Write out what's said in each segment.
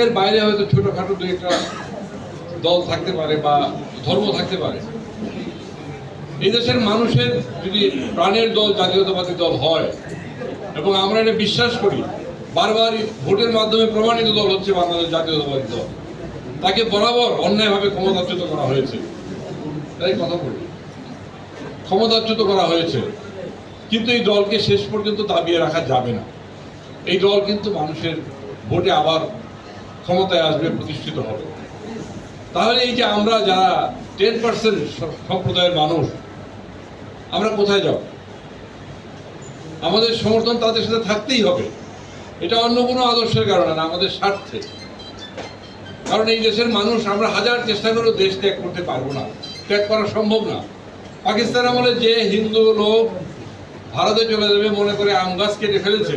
এর বাইরে হয়তো ছোটখাটো দু একটা দল থাকতে পারে বা ধর্ম থাকতে পারে। এই দেশের মানুষের যদি প্রাণের দল, জাতীয়তাবাদী দল হয়, এবং আমরা এটা বিশ্বাস করি, বারবার ভোটের মাধ্যমে প্রমাণিত দল হচ্ছে বাংলাদেশ জাতীয়তাবাদী দল। তাকে বরাবর অন্যায়ভাবে ক্ষমতাচ্যুত করা হয়েছে। তাই কথা বলি। ক্ষমতাচ্যুত করা হয়েছে। কিন্তু এই দলকে শেষ পর্যন্ত দাবিয়ে রাখা যাবে না। এই দল কিন্তু মানুষের ভোটে আবার ক্ষমতায় আসবে, প্রতিষ্ঠিত হবে। তাহলে এই যে আমরা যারা টেন পার্সেন্ট সম্প্রদায়ের মানুষ, আমরা কোথায় যাব? আমাদের সমর্থন তাদের সাথে থাকতেই হবে। এটা অন্য কোনো আদর্শের কারণে না, আমাদের স্বার্থে। কারণ এই দেশের মানুষ, আমরা হাজার চেষ্টা করেও দেশ ত্যাগ করতে পারব না, ত্যাগ করা সম্ভব না। পাকিস্তান আমলে যে হিন্দু লোক ভারতে চলে যাবে, মনে করে আম গাছ কেটে ফেলেছে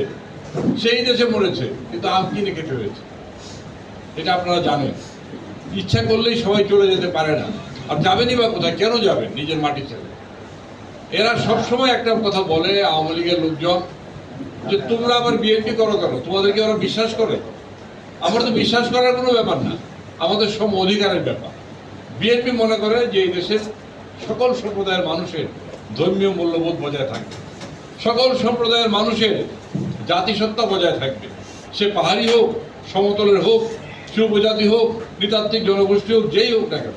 সেই দেশে মরেছে, কিন্তু আম কিনে কেটে হয়েছে এটা আপনারা জানেন। ইচ্ছা করলেই সবাই চলে যেতে পারে না। আর যাবেনই বা কোথায়, কেন যাবেন নিজের মাটি ছেড়ে? এরা সবসময় একটা কথা বলে আওয়ামী লীগের লোকজন, যে তোমরা আবার বিএনপি করো কেন? তোমাদেরকে ওরা বিশ্বাস করে? আমার তো বিশ্বাস করার কোনো ব্যাপার না। আমাদের সম অধিকারের ব্যাপার। বিএনপি মনে করে যে এই দেশের সকল সম্প্রদায়ের মানুষের ধর্মীয় মূল্যবোধ বজায় থাকে। সকল সম্প্রদায়ের মানুষের জাতিসত্তা বজায় থাকবে। সে পাহাড়ি হোক, সমতলের হোক সে উপজাতি হোক, নৃতাত্ত্বিক জনগোষ্ঠী হোক, যেই হোক না কেন,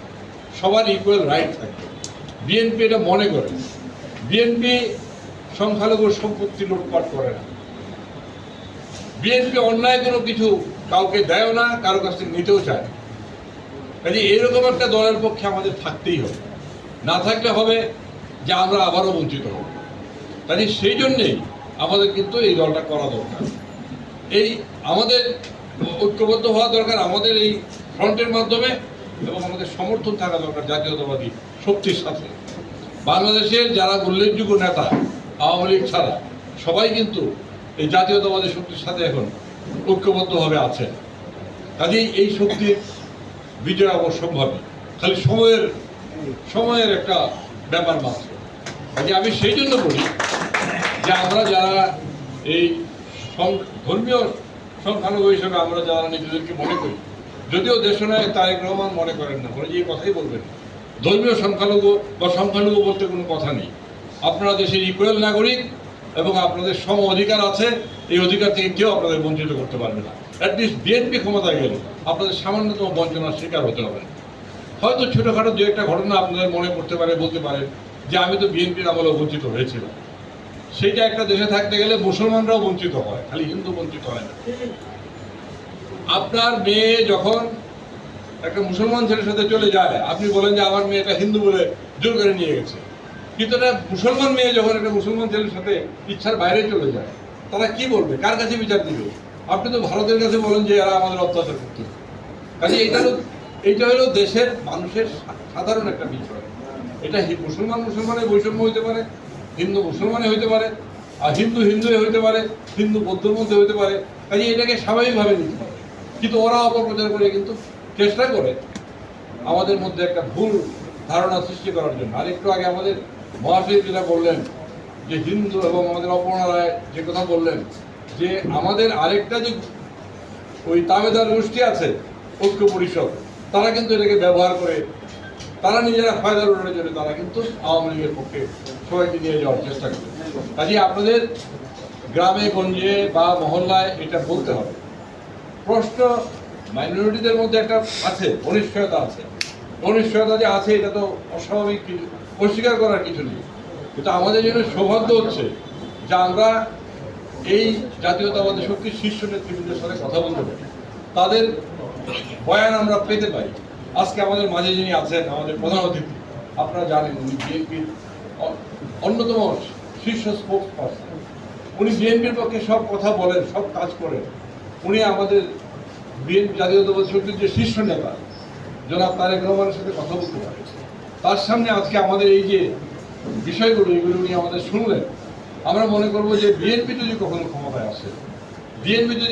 সবার ইকুয়াল রাইট থাকবে। বিএনপি এটা মনে করে। বিএনপি সংখ্যালঘু সম্পত্তি লুটপাট করে না। বিএনপি অন্যায় কোনো কিছু কাউকে দেয় না, কারও কাছ থেকে নিতেও চায় কাজে এরকম একটা দলের পক্ষে আমাদের থাকতেই হবে। না থাকলে হবে যে আমরা আবারও বঞ্চিত হব। কাজে সেই জন্যেই আমাদের কিন্তু এই দলটা করা দরকার। এই আমাদের ঐক্যবদ্ধ হওয়া দরকার, আমাদের এই ফ্রন্টের মাধ্যমে এবং আমাদের সমর্থন থাকা দরকার জাতীয়তাবাদী শক্তির সাথে। বাংলাদেশের যারা উল্লেখযোগ্য নেতা, আওয়ামী লীগ ছাড়া, সবাই কিন্তু এই জাতীয়তাবাদী শক্তির সাথে এখন ঐক্যবদ্ধভাবে আছে কাজেই এই শক্তির বিজয় অবশ্যম্ভাবী খালি সময়ের সময়ের একটা ব্যাপার মাত্র। আমি সেই জন্য বলি যে আমরা যারা এই ধর্মীয় সংখ্যালঘু হিসেবে আমরা যারা নিজেদেরকে মনে করি, যদিও দেশনায়ক তারেক রহমান মনে করেন না বলে যে এই কথাই বলবেন। ধর্মীয় সংখ্যালঘু বা সংখ্যালঘু বলতে কোনো কথা নেই। আপনারা দেশের ইকুয়াল নাগরিক এবং আপনাদের সম অধিকার আছে, এই অধিকার থেকে কেউ আপনাদের বঞ্চিত করতে পারবে না। অ্যাটলিস্ট বিএনপি ক্ষমতায় গেলে আপনাদের সামান্যতম বঞ্চনার শিকার হতে হবে। হয়তো ছোটোখাটো দু একটা ঘটনা আপনাদের মনে পড়তে পারে, বলতে পারে, যে আমি তো বিএনপির আমলে বঞ্চিত হয়েছিলাম। সেইটা একটা দেশে থাকতে গেলে মুসলমানরাও বঞ্চিত হয়, খালি হিন্দু বঞ্চিত হয় না। আপনার মেয়ে যখন একটা মুসলমান ছেলের সাথে চলে যায়, আপনি বলেন যে আমার মেয়েটা হিন্দু বলে জোর করে নিয়ে গেছে। কিন্তু একটা মুসলমান মেয়ে যখন একটা মুসলমান ছেলের সাথে ইচ্ছার বাইরে চলে যায়, তারা কি বলবে? কার কাছে বিচার দিবে? আপনি তো ভারতের কাছে বলেন যে এরা আমাদের অত্যাচার করতে কাজে এটা এইটা হলো দেশের মানুষের সাধারণ একটা বিষয়। এটা মুসলমান মুসলমানের বৈষম্য হইতে পারে হিন্দু মুসলমানে হইতে পারে, আর হিন্দু হিন্দু হইতে পারে, হিন্দু বৌদ্ধর মধ্যে হইতে পারে কাজে এটাকে স্বাভাবিকভাবে নিতে হবে। কিন্তু ওরা অপপ্রচার করে কিন্তু চেষ্টা করে আমাদের মধ্যে একটা ভুল ধারণা সৃষ্টি করার জন্য। আর একটু আগে আমাদের মহাশয় যেটা বললেন, যে হিন্দু এবং আমাদের অপর্ণা রায় যে কথা বললেন, যে আমাদের আরেকটা যে ওই তাবেদার গোষ্ঠী আছে, ঐক্য পরিষদ, তারা কিন্তু এটাকে ব্যবহার করে তারা নিজেরা ফায়দা লুটানোর জন্য, তারা কিন্তু আওয়ামী লীগের পক্ষে সবাইকে নিয়ে যাওয়ার চেষ্টা করে কাজে আপনাদের গ্রামে, গঞ্জে বা মহল্লায় এটা বলতে হবে। প্রশ্ন মাইনরিটিদের মধ্যে একটা আছে, অনিশ্চয়তা আছে। অনিশ্চয়তা যে আছে, এটা তো অস্বাভাবিক কিছু, অস্বীকার করার কিছু নেই। কিন্তু আমাদের জন্য সৌভাগ্য হচ্ছে যে আমরা এই জাতীয়তাবাদী শক্তির শীর্ষ নেতৃবৃন্দের সাথে কথা বলতে পারি। তাদের বয়ান আমরা পেতে পারি। আজকে আমাদের মাঝে যিনি আছেন, আমাদের প্রধান অতিথি, আপনারা জানেন উনি বিএনপির অন্যতম শীর্ষ স্পোর্টস পার্সন উনি বিএনপির পক্ষে সব কথা বলেন, সব কাজ করেন। উনি আমাদের বিএনপি জাতীয়তাবাদী শক্তির যে শীর্ষ নেতা, জনাব তারেক রহমানের সাথে কথা বলতে পারে তার সামনে আজকে আমাদের এই যে বিষয়গুলো, এগুলো উনি আমাদের শুনলেন, আমরা মনে করব যে বিএনপি যদি কখনো ক্ষমতায় আসে, বিএনপি যদি